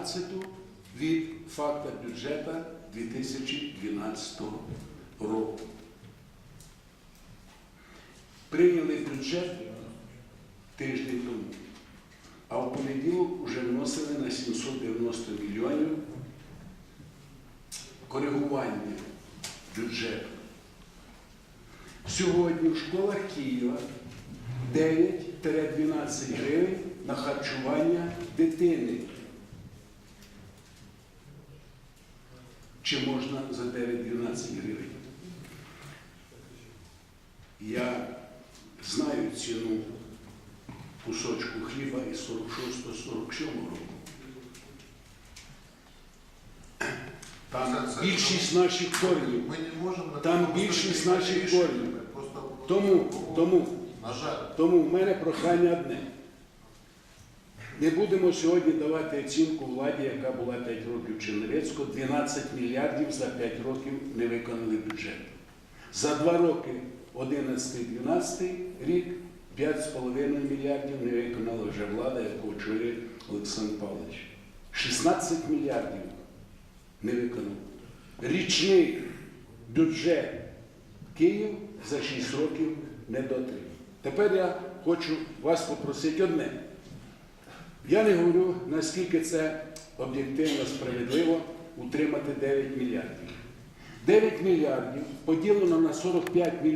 12 від факта бюджету 2012 року. Прийняли бюджет тиждень тому, а в понеділок вже вносили на 790 мільйонів коригування бюджету. Сьогодні в школах Києва 9-12 гривень на харчування дитини. Чи можна за 9-12 гривень? Я знаю ціну кусочку хліба із 46-47 року. Там більшість наших корнів. Там більшість наших корнів. Тому, тому, тому в мене прохання одне. Не будемо сьогодні давати оцінку владі, яка була 5 років Чернівецько, 12 мільярдів за 5 років не виконали бюджет. За 2 роки 11-12 рік 5,5 мільярдів не виконала вже влада, яку очолює Олександр Павлович. 16 мільярдів не виконав. Річний бюджет Київ за 6 років не дотримав. Тепер я хочу вас попросити одне. Я не говорю, наскільки це об'єктивно справедливо утримати 9 мільярдів. 9 мільярдів поділено на 45 мільйонів.